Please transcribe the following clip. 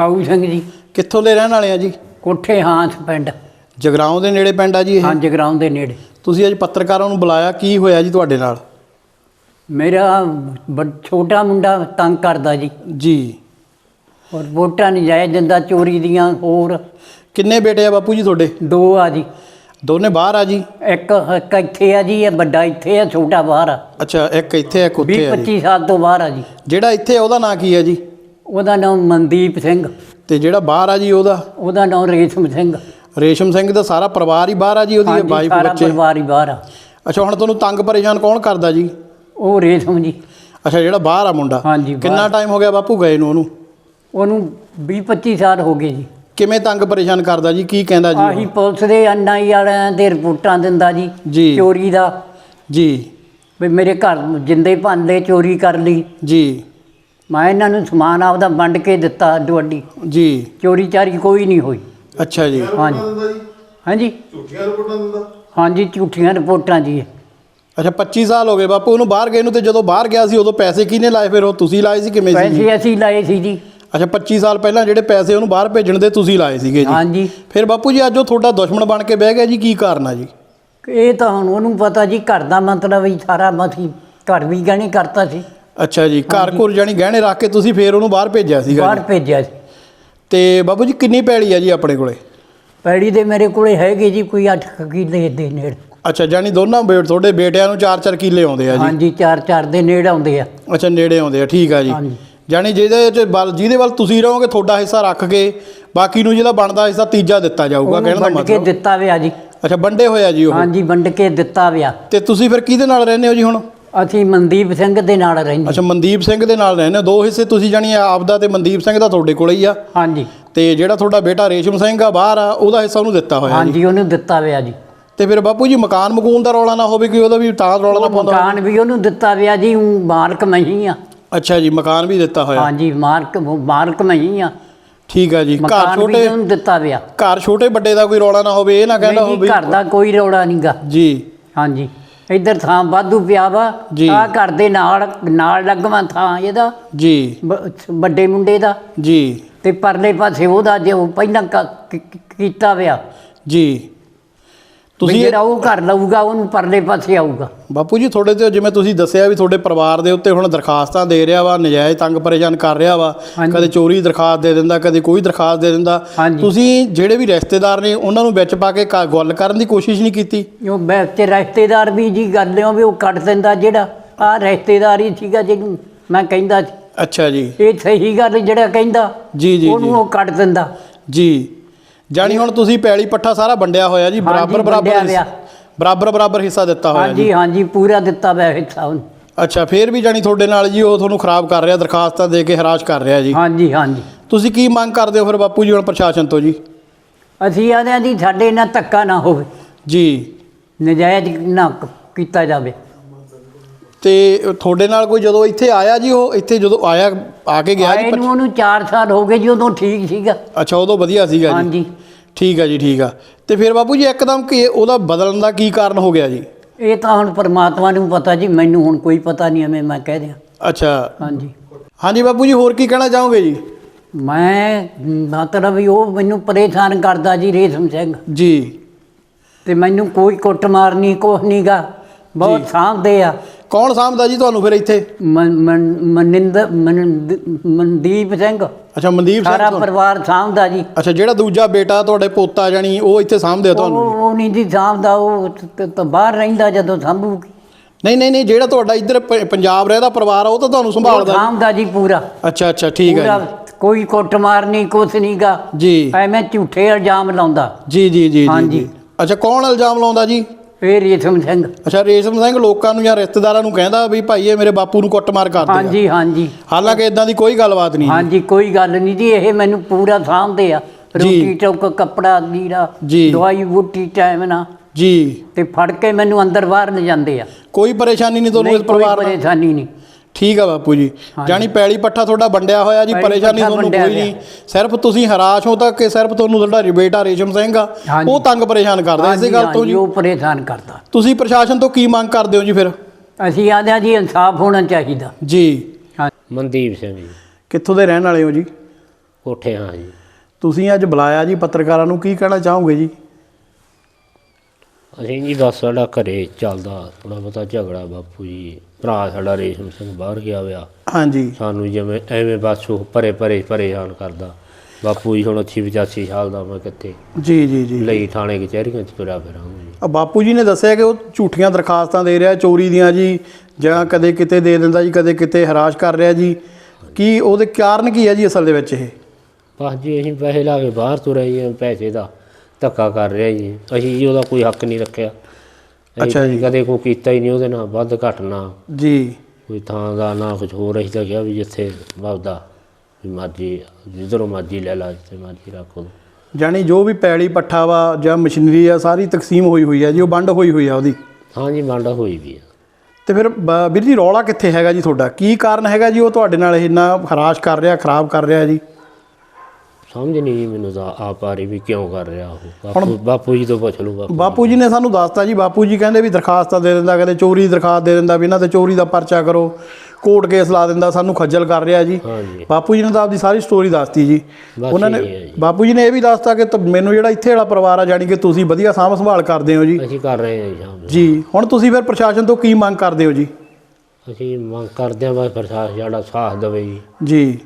ਬਾਬੂ ਸਿੰਘ ਜੀ। ਕਿੱਥੋਂ ਦੇ ਰਹਿਣ ਵਾਲੇ ਆ ਜੀ? ਕੋਠੇ ਹਾਂਸ ਪਿੰਡ। ਜਗਰਾਉਂ ਦੇ ਨੇੜੇ ਪਿੰਡ ਆ ਜੀ ਇਹ? ਹਾਂ ਜਗਰਾਉਂ ਦੇ ਨੇੜੇ। ਤੁਸੀਂ ਅੱਜ ਪੱਤਰਕਾਰਾਂ ਨੂੰ ਬੁਲਾਇਆ ਕੀ ਹੋਇਆ ਜੀ ਤੁਹਾਡੇ ਨਾਲ? ਮੇਰਾ ਬ- ਛੋਟਾ ਮੁੰਡਾ ਤੰਗ ਕਰਦਾ ਜੀ। ਜੀ। ਔਰ ਵੋਟਾਂ ਨਹੀਂ ਜਾਇ ਦਿੰਦਾ ਚੋਰੀ ਦੀਆਂ ਹੋਰ। ਕਿੰਨੇ ਬੇਟੇ ਆ ਬਾਪੂ ਜੀ ਤੁਹਾਡੇ? ਦੋ ਆ ਜੀ। ਦੋਨੇ ਬਾਹਰ ਆ ਜੀ? ਇੱਕ ਇੱਕ ਇੱਥੇ ਆ ਜੀ ਇਹ ਵੱਡਾ ਇੱਥੇ ਆ ਛੋਟਾ ਬਾਹਰ ਆ। ਅੱਛਾ ਇੱਕ ਇੱਥੇ ਇੱਕ 20 ਉੱਥੇ ਆ ਜੀ। 25 ਸਾਲ ਤੋਂ ਬਾਹਰ ਆ ਜੀ। ਜਿਹੜਾ ਇੱਥੇ ਆ ਉਹਦਾ ਨਾਂ ਕੀ ਹੈ ਜੀ? ਉਹਦਾ ਨਾਮ ਮਨਦੀਪ ਸਿੰਘ। ਤੇ ਜਿਹੜਾ ਬਾਹਰ ਆ ਜੀ ਉਹਦਾ? ਉਹਦਾ ਨਾਮ ਰੇਸ਼ਮ ਸਿੰਘ। ਰੇਸ਼ਮ ਸਿੰਘ ਦਾ ਸਾਰਾ ਪਰਿਵਾਰ ਹੀ ਬਾਹਰ ਆ ਜੀ ਉਹਦੀ ਹਾਂਜੀ, ਵਾਈਫ ਸਾਰਾ ਬੱਚੇ? ਪਰਿਵਾਰ ਹੀ ਬਾਹਰ ਆ। ਅੱਛਾ ਹੁਣ ਤੁਹਾਨੂੰ ਤੰਗ ਪਰੇਸ਼ਾਨ ਕੌਣ ਕਰਦਾ ਜੀ? ਉਹ ਰੇਸ਼ਮ ਜੀ। ਅੱਛਾ ਜਿਹੜਾ ਬਾਹਰ ਆ ਮੁੰਡਾ? ਹਾਂਜੀ, ਬਾਹਰ। ਕਿੰਨਾ ਟਾਈਮ ਹੋ ਗਿਆ ਬਾਪੂ ਗਏ ਨੂੰ ਉਹਨੂੰ? ਉਹਨੂੰ 20 25 ਸਾਲ ਹੋ ਗਏ ਜੀ। ਕਿਵੇਂ ਤੰਗ ਪਰੇਸ਼ਾਨ ਕਰਦਾ ਜੀ? ਕੀ ਕਹਿੰਦਾ ਜੀ ਆਹੀ ਪੁਲਿਸ ਦੇ ਐਨਆਈ ਵਾਲਿਆਂ ਦੇ ਰਿਪੋਰਟਾਂ ਦਿੰਦਾ ਜੀ ਜੀ। ਚੋਰੀ ਦਾ। ਜੀ। ਵੀ ਮੇਰੇ ਘਰ ਨੂੰ ਜਿੰਦੇ ਭੰਦੇ ਚੋਰੀ ਕਰ ਲਈ। ਜੀ। ਮੈਂ ਇਹਨਾਂ ਨੂੰ ਸਮਾਨ ਆਪਦਾ ਵੰਡ ਕੇ ਦਿੱਤਾ ਅੱਡੋ ਅੱਡੀ ਜੀ। ਚੋਰੀ ਚਾਰੀ ਕੋਈ ਨਹੀਂ ਹੋਈ। ਅੱਛਾ ਜੀ। ਹਾਂਜੀ ਹਾਂਜੀ। ਝੂਠੀਆਂ ਰਿਪੋਰਟਾਂ ਦਿੰਦਾ? ਹਾਂਜੀ ਝੂਠੀਆਂ ਰਿਪੋਰਟਾਂ ਜੀ ਅੱਛਾ 25 ਸਾਲ ਹੋ ਗਏ ਬਾਪੂ ਉਹਨੂੰ ਬਾਹਰ ਗਏ ਨੂੰ ਤੇ ਜਦੋਂ ਬਾਹਰ ਗਿਆ ਸੀ ਉਦੋਂ ਪੈਸੇ ਕਿਹਨੇ ਲਾਏ ਫਿਰ? ਉਹ ਤੁਸੀਂ ਲਾਏ ਸੀ ਕਿਵੇਂ ਸੀ? ਜੀ? ਪੈਸੇ ਅਸੀਂ ਲਾਏ ਸੀ ਜੀ। ਅੱਛਾ 25 ਸਾਲ ਪਹਿਲਾਂ ਜਿਹੜੇ ਪੈਸੇ ਉਹਨੂੰ ਬਾਹਰ ਭੇਜਣ ਦੇ ਤੁਸੀਂ ਲਾਏ ਸੀਗੇ ਜੀ। ਹਾਂਜੀ। ਫਿਰ ਬਾਪੂ ਜੀ ਅੱਜ ਉਹ ਤੁਹਾਡਾ ਦੁਸ਼ਮਣ ਬਣ ਕੇ ਬਹਿ ਗਿਆ ਜੀ ਕੀ ਕਾਰਨ ਆ ਜੀ? ਇਹ ਤਾਂ ਹੁਣ ਉਹਨੂੰ ਪਤਾ ਜੀ ਘਰ ਦਾ ਮਤਲਬ ਹੀ ਸਾਰਾ ਮਸੀ ਘਰ ਵੀ ਗਹਿਣੇ ਕਰਤਾ ਸੀ। ਅੱਛਾ ਜੀ ਘਰ ਘੁਰ ਜਾਣੀ ਗਹਿਣੇ ਰੱਖ ਕੇ ਤੁਸੀਂ ਫੇਰ ਉਹਨੂੰ ਬਾਹਰ ਭੇਜਿਆ ਸੀਗਾ ਬਾਹਰ ਭੇਜਿਆ ਸੀ ਤੇ ਬਾਬੂ ਜੀ ਕਿੰਨੀ ਪੈਲੀ ਆ ਜੀ ਆਪਣੇ ਕੋਲੇ? ਪੈੜੀ ਦੇ ਮੇਰੇ ਕੋਲੇ ਹੈਗੇ ਜੀ ਕੋਈ 8 ਕਿੱਲੇ ਦੇ ਨੇੜ। ਅੱਛਾ ਜਾਨੀ ਦੋਨਾਂ ਬੇਟ ਤੁਹਾਡੇ ਬੇਟਿਆਂ ਨੂੰ 4-4 ਕਿੱਲੇ ਆਉਂਦੇ ਆ ਜੀ? ਹਾਂਜੀ ਚਾਰ ਚਾਰ ਦੇ ਨੇੜ ਆਉਂਦੇ ਆ। ਅੱਛਾ ਨੇੜੇ ਆਉਂਦੇ ਆ ਠੀਕ ਆ ਜੀ। ਹਾਂਜੀ। ਜਾਨੀ ਜਿਹਦੇ ਚ ਬਲ ਜਿਹਦੇ ਵੱਲ ਤੁਸੀਂ ਰਹੋਗੇ ਤੁਹਾਡਾ ਹਿੱਸਾ ਰੱਖ ਕੇ ਬਾਕੀ ਨੂੰ ਜਿਹੜਾ ਬਣਦਾ ਹਿੱਸਾ ਤੀਜਾ ਦਿੱਤਾ ਜਾਊਗਾ ਉਹਨੂੰ ਕਹਿਣ ਦਾ ਵੰਡ ਕੇ ਮਤਲਬ। ਦਿੱਤਾ ਵਿਆ ਜੀ। ਅੱਛਾ ਵੰਡੇ ਹੋਇਆ ਜੀ ਉਹ? ਹਾਂਜੀ ਵੰਡ ਕੇ ਦਿੱਤਾ ਵਿਆ ਤੇ ਤੁਸੀਂ ਫਿਰ ਕਿਹਦੇ ਨਾਲ ਰਹਿੰਦੇ ਹੋ ਜੀ ਹੁਣ? ਅਸੀਂ ਮਨਦੀਪ ਸਿੰਘ ਦੇ ਨਾਲ ਰਹਿੰਦੇ ਅੱਛਾ ਮਨਦੀਪ ਸਿੰਘ ਦੇ ਨਾਲ ਰਹਿੰਦੇ ਦੋ ਹਿੱਸੇ ਤੁਸੀਂ ਜਾਨੀ ਆਪਦਾ ਤੇ ਮਨਦੀਪ ਸਿੰਘ ਦਾ ਤੁਹਾਡੇ ਕੋਲੇ ਹੀ ਆ। ਹਾਂਜੀ। ਤੇ ਜਿਹੜਾ ਤੁਹਾਡਾ ਬੇਟਾ ਰੇਸ਼ਮ ਸਿੰਘ ਆ ਬਾਹਰ ਆ ਉਹਦਾ ਹਿੱਸਾ ਉਹਨੂੰ ਦਿੱਤਾ ਹੋਇਆ ਹਾਂਜੀ ਉਹਨੂੰ ਦਿੱਤਾ ਵਿਆ ਜੀ। ਤੇ ਫਿਰ ਬਾਪੂ ਜੀ ਮਕਾਨ ਮਕੂਨ ਦਾ ਰੌਲਾ ਨਾ ਹੋਵੇ ਕਿ ਉਹਦਾ ਵੀ ਤਾਂ ਰੌਲਾ ਨਾ ਪਾਉਂਦਾ ਮਕਾਨ ਵੀ ਉਹਨੂੰ ਦਿੱਤਾ ਵਿਆ ਜੀ ਮਾਲਕ ਮੈਂ ਹੀ ਆ। ਅੱਛਾ ਜੀ ਮਕਾਨ ਵੀ ਦਿੱਤਾ ਹੋਇਆ। ਹਾਂਜੀ ਮਾਲਕ ਮਾਲਕ ਮੈਂ ਹੀ ਆ। ਠੀਕ ਆ ਜੀ ਘਰ ਛੋਟੇ ਉਹਨੂੰ ਦਿੱਤਾ ਵਿਆ ਘਰ ਛੋਟੇ ਵੱਡੇ ਦਾ ਕੋਈ ਰੌਲਾ ਨਾ ਹੋਵੇ ਇਹ ਨਾ ਕਹਿੰਦਾ ਹੋਵੇ ਘਰ ਦਾ ਕੋਈ ਰੌਲਾ ਨਹੀਂਗਾ ਜੀ। ਹਾਂਜੀ। ਇੱਧਰ ਥਾਂ ਵਾਧੂ ਪਿਆ ਵਾ ਜੀ। ਆ ਘਰ ਦੇ ਨਾਲ ਨਾਲ ਲੱਗਵਾ ਥਾਂ ਇਹਦਾ ਜੀ। ਬ- ਵੱਡੇ ਮੁੰਡੇ ਦਾ। ਜੀ। ਤੇ ਪਰਲੇ ਪਾਸੇ ਉਹਦਾ ਜੋ ਪਹਿਲਾਂ ਕ- ਕ- ਕ- ਕੀਤਾ ਵਿਆ ਜੀ। ਤੁਸੀਂ ਜਿਹੜਾ ਉਹ ਘਰ ਲਊਗਾ ਉਹਨੂੰ ਪਰਲੇ ਪਾਸੇ ਆਊਗਾ। ਬਾਪੂ ਜੀ ਤੁਹਾਡੇ ਤੇ ਜਿਵੇਂ ਤੁਸੀਂ ਦੱਸਿਆ ਵੀ ਤੁਹਾਡੇ ਪਰਿਵਾਰ ਦੇ ਉੱਤੇ ਹੁਣ ਦਰਖਾਸਤਾਂ ਦੇ ਰਿਹਾ ਵਾ ਨਜਾਇਜ਼ ਤੰਗ ਪਰੇਸ਼ਾਨ ਕਰ ਰਿਹਾ ਵਾ। ਕਦੇ ਚੋਰੀ ਦਰਖਾਸਤ ਦੇ ਦਿੰਦਾ ਕਦੇ ਕੋਈ ਦਰਖਾਸਤ ਦੇ ਦਿੰਦਾ। ਤੁਸੀਂ ਜਿਹੜੇ ਵੀ ਰਿਸ਼ਤੇਦਾਰ ਨੇ ਉਹਨਾਂ ਨੂੰ ਵਿੱਚ ਪਾ ਕੇ ਗੱਲ ਕਰਨ ਦੀ ਕੋਸ਼ਿਸ਼ ਨਹੀਂ ਕੀਤੀ? ਉਹ ਮੈਂ ਤੇ ਰਿਸ਼ਤੇਦਾਰ ਵੀ ਜੀ ਗੱਲ ਉਹ ਵੀ ਉਹ ਕੱਟ ਦਿੰਦਾ ਜਿਹੜਾ ਆ ਰਿਸ਼ਤੇਦਾਰ ਸੀਗਾ ਜਿਹਨੂੰ ਮੈਂ ਕਹਿੰਦਾ। ਅੱਛਾ ਜੀ। ਇਹ ਸਹੀ ਗੱਲ ਜਿਹੜਾ ਕਹਿੰਦਾ ਜੀ ਜੀ ਉਹਨੂੰ ਉਹ ਕੱਟ ਦਿੰਦਾ। ਜੀ। ਜਾਣੀ ਹੁਣ ਤੁਸੀਂ ਪੈਲੀ ਪੱਠਾ ਸਾਰਾ ਵੰਡਿਆ ਹੋਇਆ ਜੀ ਬਰਾਬਰ ਬਰਾਬਰ ਵੰਡਿਆ ਹਿੱਸਾ- ਹੋਇਆ। ਬਰਾਬਰ ਬਰਾਬਰ ਹਿੱਸਾ ਦਿੱਤਾ ਹੋਇਆ ਜੀ। ਹਾਂਜੀ ਹਾਂਜੀ ਪੂਰਾ ਦਿੱਤਾ ਵੈ ਹਿੱਸਾ ਉਹਨੂੰ ਅੱਛਾ ਫੇਰ ਵੀ ਜਾਣੀ ਤੁਹਾਡੇ ਨਾਲ ਜੀ ਉਹ ਤੁਹਾਨੂੰ ਖਰਾਬ ਕਰ ਰਿਹਾ ਦਰਖਾਸਤਾਂ ਦੇ ਕੇ ਹਰਾਸ਼ ਕਰ ਰਿਹਾ ਜੀ। ਹਾਂਜੀ ਹਾਂਜੀ। ਤੁਸੀਂ ਕੀ ਮੰਗ ਕਰਦੇ ਹੋ ਫਿਰ ਬਾਪੂ ਜੀ ਹੁਣ ਪ੍ਰਸ਼ਾਸਨ ਤੋਂ ਜੀ? ਅਸੀਂ ਆਦੇ ਜੀ ਸਾਡੇ ਨਾਲ ਧੱਕਾ ਨਾ ਹੋਵੇ। ਜੀ। ਨਜਾਇਜ਼ ਨਾ ਕ- ਕੀਤਾ ਜਾਵੇ। ਤੇ ਤੁਹਾਡੇ ਨਾਲ ਕੋਈ ਜਦੋਂ ਇੱਥੇ ਆਇਆ ਜੀ ਉਹ ਇੱਥੇ ਜਦੋਂ ਆਇਆ ਆ ਕੇ ਗਿਆ ਜੀ ਆਏ ਨੂੰ ਉਹਨੂੰ 4 ਸਾਲ ਹੋ ਗਏ ਜੀ ਉਦੋਂ ਠੀਕ ਸੀਗਾ। ਅੱਛਾ ਉਦੋਂ ਵਧੀਆ ਸੀਗਾ ਜੀ। ਹਾਂਜੀ। ਠੀਕ ਆ ਜੀ ਠੀਕ ਆ। ਤੇ ਫਿਰ ਬਾਪੂ ਜੀ ਇੱਕਦਮ ਕਿ ਉਹਦਾ ਬਦਲਣ ਦਾ ਕੀ ਕਾਰਨ ਹੋ ਗਿਆ ਜੀ? ਇਹ ਤਾਂ ਹੁਣ ਪਰਮਾਤਮਾ ਨੂੰ ਪਤਾ ਜੀ ਮੈਨੂੰ ਹੁਣ ਕੋਈ ਪਤਾ ਨਹੀਂ ਐਵੇਂ ਮੈਂ ਕਹਿ ਦਿਆਂ। ਅੱਛਾ। ਹਾਂਜੀ। ਹਾਂਜੀ ਬਾਪੂ ਜੀ ਹੋਰ ਕੀ ਕਹਿਣਾ ਚਾਹੋਗੇ ਜੀ? ਮੈਂ ਮਤਲਬ ਵੀ ਉਹ ਮੈਨੂੰ ਪਰੇਸ਼ਾਨ ਕਰਦਾ ਜੀ ਰੇਸ਼ਮ ਸਿੰਘ। ਜੀ। ਤੇ ਮੈਨੂੰ ਕੋਈ ਕੁੱਟਮਾਰ ਨਹੀਂ ਕੁਛ ਨਹੀਂਗਾ ਬਹੁਤ ਸਾਂਭਦੇ ਆ। ਕੌਣ ਸਾਂਭਦਾ ਜੀ ਤੁਹਾਨੂੰ ਫਿਰ ਇੱਥੇ? ਮਨ- ਮਨ- ਮਨਿੰਦਰ ਮਨਿੰਦ- ਮਨਦੀਪ ਸਿੰਘ। ਅੱਛਾ ਮਨਦੀਪ ਸਿੰਘ ਸਾਰਾ ਪਰਿਵਾਰ ਸਾਂਭਦਾ ਜੀ। ਅੱਛਾ ਜਿਹੜਾ ਦੂਜਾ ਬੇਟਾ ਤੁਹਾਡੇ ਪੋਤਾ ਜਾਨੀ ਉਹ ਇੱਥੇ ਸਾਂਭਦੇ ਆ ਤੁਹਾਨੂੰ? ਉਹ ਨਹੀਂ ਜੀ ਸਾਂਭਦਾ ਉਹ ਬਾਹਰ ਰਹਿੰਦਾ ਜਦੋਂ ਸਾਂਭੂਗੀ। ਨਹੀਂ ਨਹੀਂ ਨਹੀਂ ਜਿਹੜਾ ਤੁਹਾਡਾ ਇੱਧਰ ਪੰਜਾਬ ਰਹਿਦਾ ਪਰਿਵਾਰ ਆ ਉਹ ਤਾਂ ਤੁਹਾਨੂੰ ਸੰਭਾਲਦਾ ਸਾਂਭਦਾ ਜੀ ਪੂਰਾ। ਅੱਛਾ ਅੱਛਾ ਠੀਕ ਹੈ ਪੂਰਾ ਕੋਈ ਕੁੱਟਮਾਰ ਨਹੀਂ ਕੁਛ ਨਹੀਂਗਾ ਜੀ ਜੀ। ਐਵੇਂ ਝੂਠੇ ਇਲਜ਼ਾਮ ਲਾਉਂਦਾ। ਜੀ ਜੀ ਜੀ ਹਾਂਜੀ। ਜੀ। ਅੱਛਾ ਕੌਣ ਇਲਜ਼ਾਮ ਲਾਉਂਦਾ ਜੀ? ਇਹ ਰੇਸ਼ਮ ਸਿੰਘ। ਅੱਛਾ ਰੇਸ਼ਮ ਸਿੰਘ ਲੋਕਾਂ ਨੂੰ ਜਾਂ ਰਿਸ਼ਤੇਦਾਰਾਂ ਨੂੰ ਕਹਿੰਦਾ ਵੀ ਭਾਈ ਇਹ ਮੇਰੇ ਬਾਪੂ ਨੂੰ ਕੁੱਟਮਾਰ ਕਰਦੇ ਆ ਹਾਂਜੀ ਹਾਂਜੀ। ਹਾਲਾਂਕਿ ਇਦਾਂ ਦੀ ਕੋਈ ਗੱਲਬਾਤ ਨਹੀਂ ਹਾਂਜੀ ਕੋਈ ਗੱਲ ਨਹੀਂ ਜੀ ਇਹ ਮੈਨੂੰ ਪੂਰਾ ਸਾਂਭਦੇ ਆ। ਰੋਟੀ ਟੋਕ ਕੱਪੜਾ ਲੀੜਾ। ਦਵਾਈ ਬੂਟੀ ਟਾਈਮ ਨਾਲ ਜੀ। ਤੇ ਫੜ ਕੇ ਮੈਨੂੰ ਅੰਦਰ ਬਾਹਰ ਲੈ ਜਾਂਦੇ ਆ। ਕੋਈ ਪਰੇਸ਼ਾਨੀ ਨਹੀਂ ਤੁਹਾਨੂੰ ਇਸ ਪਰਿਵਾਰ ਨਾਲ? ਪਰੇਸ਼ਾਨੀ ਨਹੀਂ। ਠੀਕ ਆ ਬਾਪੂ ਜੀ। ਜਾਨੀ ਪੈਲੀ ਪੱਠਾ ਤੁਹਾਡਾ ਵੰਡਿਆ ਹੋਇਆ ਜੀ ਪਰੇਸ਼ਾਨੀ ਤੁਹਾਨੂੰ ਕੋਈ ਨਹੀਂ। ਸਿਰਫ ਤੁਸੀਂ ਹਰਾਸ਼ ਹੋ ਤਾਂ ਕਿ ਸਿਰਫ ਤੁਹਾਨੂੰ ਤੁਹਾਡਾ ਬੇਟਾ ਰੇਸ਼ਮ ਸਿੰਘ ਆ। ਉਹ ਤੰਗ ਪਰੇਸ਼ਾਨ ਕਰਦਾ ਇਸੇ ਗੱਲ ਤੋਂ ਜੀ। ਉਹ ਪਰੇਸ਼ਾਨ ਕਰਦਾ। ਤੁਸੀਂ ਪ੍ਰਸ਼ਾਸਨ ਤੋਂ ਕੀ ਮੰਗ ਕਰਦੇ ਹੋ ਜੀ ਫਿਰ? ਅਸੀਂ ਆਦੇ ਆ ਜੀ ਇਨਸਾਫ ਹੋਣਾ ਚਾਹੀਦਾ। ਜੀ। ਹਾਂ ਮਨਦੀਪ ਸਿੰਘ ਜੀ। ਕਿੱਥੋਂ ਦੇ ਰਹਿਣ ਵਾਲੇ ਹੋ ਜੀ? ਕੋਠੇ ਹਾਂ ਜੀ। ਤੁਸੀਂ ਅੱਜ ਬੁਲਾਇਆ ਜੀ ਪੱਤਰਕਾਰਾਂ ਨੂੰ ਕੀ ਕਹਿਣਾ ਚਾਹੋਗੇ ਜੀ? ਅਸੀਂ ਜੀ ਬਸ ਸਾਡਾ ਘਰੇ ਚੱਲਦਾ ਥੋੜਾ ਬਹੁਤਾ ਝਗੜਾ ਬਾਪੂ ਜੀ। ਭਰਾ ਸਾਡਾ ਰੇਸ਼ਮ ਸਿੰਘ ਬਾਹਰ ਗਿਆ ਹੋਇਆ ਹਾਂਜੀ। ਸਾਨੂੰ ਜਿਵੇਂ ਐਵੇਂ ਬਸ ਉਹ ਪਰੇ ਪਰੇ ਪਰੇਸ਼ਾਨ ਕਰਦਾ। ਬਾਪੂ ਜੀ ਹੁਣ 80 85 ਸਾਲ ਦਾ ਮੈਂ ਕਿੱਥੇ? ਜੀ ਜੀ ਜੀ। ਲਈ ਥਾਣੇ ਕਚਹਿਰੀਆਂ ਚ ਤੁਰਿਆ ਫਿਰਾਂਗਾ ਜੀ। ਆ ਬਾਪੂ ਜੀ ਨੇ ਦੱਸਿਆ ਕਿ ਉਹ ਝੂਠੀਆਂ ਦਰਖਾਸਤਾਂ ਦੇ ਰਿਹਾ ਚੋਰੀ ਦੀਆਂ ਜੀ ਜਾਂ ਕਦੇ ਕਿਤੇ ਦੇ ਦਿੰਦਾ ਜੀ ਕਦੇ ਕਿਤੇ ਹਰਾਸ਼ ਕਰ ਰਿਹਾ ਜੀ। ਕੀ ਉਹਦੇ ਕਾਰਨ ਕੀ ਹੈ ਜੀ ਅਸਲ ਦੇ ਵਿੱਚ ਇਹ? ਬਸ ਜੀ ਅਸੀਂ ਪੈਸੇ ਲਾ ਕੇ ਬਾਹਰ ਤੁਰੇ ਜੀ ਪੈਸੇ ਦਾ ਧੱਕਾ ਕਰ ਰਿਹਾ ਜੀ। ਅਸੀਂ ਜੀ ਉਹਦਾ ਕੋਈ ਹੱਕ ਨਹੀਂ ਰੱਖਿਆ। ਅੱਛਾ ਜੀ। ਕਦੇ ਕੋਈ ਕੀਤਾ ਹੀ ਨਹੀਂ ਉਹਦੇ ਨਾਲ ਵੱਧ ਘੱਟ ਨਾ। ਜੀ। ਕੋਈ ਥਾਂ ਦਾ ਨਾ ਕੁਝ ਹੋਰ ਅਸੀਂ ਤਾਂ ਕਿਹਾ ਵੀ ਜਿੱਥੇ ਵੱਧਦਾ ਵੀ ਮਰਜ਼ੀ ਜਿੱਧਰੋਂ ਮਰਜ਼ੀ ਲੈ ਲਾ ਜਿੱਥੇ ਮਰਜ਼ੀ ਰੱਖ ਜਾਣੀ ਜੋ ਵੀ ਪੈਲੀ ਪੱਠਾ ਵਾ ਜਾਂ ਮਸ਼ੀਨਰੀ ਆ ਸਾਰੀ ਤਕਸੀਮ ਹੋਈ ਹੋਈ ਹੈ ਜੀ ਉਹ ਵੰਡ ਹੋਈ ਹੋਈ ਆ ਉਹਦੀ। ਹਾਂ ਜੀ ਮੰਡਾ ਹੋਈ ਵੀ ਆ। ਤੇ ਫਿਰ ਬ- ਵੀਰ ਜੀ ਰੌਲਾ ਕਿੱਥੇ ਹੈਗਾ ਜੀ ਤੁਹਾਡਾ? ਕੀ ਕਾਰਨ ਹੈਗਾ ਜੀ ਉਹ ਤੁਹਾਡੇ ਨਾਲ ਇੰਨਾ ਹਰਾਸ਼ ਕਰ ਰਿਹਾ ਖਰਾਬ ਕਰ ਰਿਹਾ ਜੀ? ਸਮਝ ਨਹੀਂ ਜੀ ਮੈਨੂੰ ਆਪ ਆ ਰਹੀ ਵੀ ਕਿਉਂ ਕਰ ਰਿਹਾ ਉਹ? ਬਾਪੂ ਬਾਪੂ ਜੀ ਤੋਂ ਪੁੱਛ ਲਓ ਬਾਪੂ ਬਾਪੂ ਜੀ ਨੇ ਸਾਨੂੰ ਦੱਸਤਾ ਜੀ ਬਾਪੂ ਜੀ ਕਹਿੰਦੇ ਵੀ ਦਰਖਾਸਤਾਂ ਦੇ ਦਿੰਦਾ ਕਦੇ ਚੋਰੀ ਦੀ ਦਰਖਾਸਤ ਦੇ ਦਿੰਦਾ ਵੀ ਇਹਨਾਂ ਤੇ ਚੋਰੀ ਦਾ ਪਰਚਾ ਕਰੋ ਕੋਰਟ ਕੇਸ ਲਾ ਦਿੰਦਾ ਸਾਨੂੰ ਖੱਜਲ ਕਰ ਰਿਹਾ ਜੀ। ਜੀ ਬਾਪੂ ਜੀ ਨੇ ਤਾਂ ਆਪਦੀ ਸਾਰੀ ਸਟੋਰੀ ਦੱਸਤੀ ਜੀ। ਬਸ ਉਹਨਾਂ ਨੇ ਇਹੀ ਹੈ ਜੀ। ਬਾਪੂ ਜੀ ਨੇ ਇਹ ਵੀ ਦੱਸਤਾ ਕਿ ਤ- ਮੈਨੂੰ ਜਿਹੜਾ ਇੱਥੇ ਵਾਲਾ ਪਰਿਵਾਰ ਆ ਜਾਣੀ ਕਿ ਤੁਸੀਂ ਵਧੀਆ ਸਾਂਭ ਸੰਭਾਲ ਕਰਦੇ ਹੋ ਜੀ। ਅਸੀਂ ਕਰ ਰਹੇ ਹਾਂ ਜੀ ਸ਼ਾਮ ਨੂੰ ਜੀ ਹੁਣ ਤੁਸੀਂ ਫਿਰ ਪ੍ਰਸ਼ਾਸਨ ਤੋਂ ਕੀ ਮੰਗ ਕਰਦੇ ਹੋ ਜੀ? ਅਸੀਂ ਮੰਗ ਕਰਦੇ ਹਾਂ ਬਸ ਪ੍ਰਸ਼ਾਸਨ ਸਾਡਾ ਸਾਥ ਦੇਵੇ ਜੀ। ਜੀ।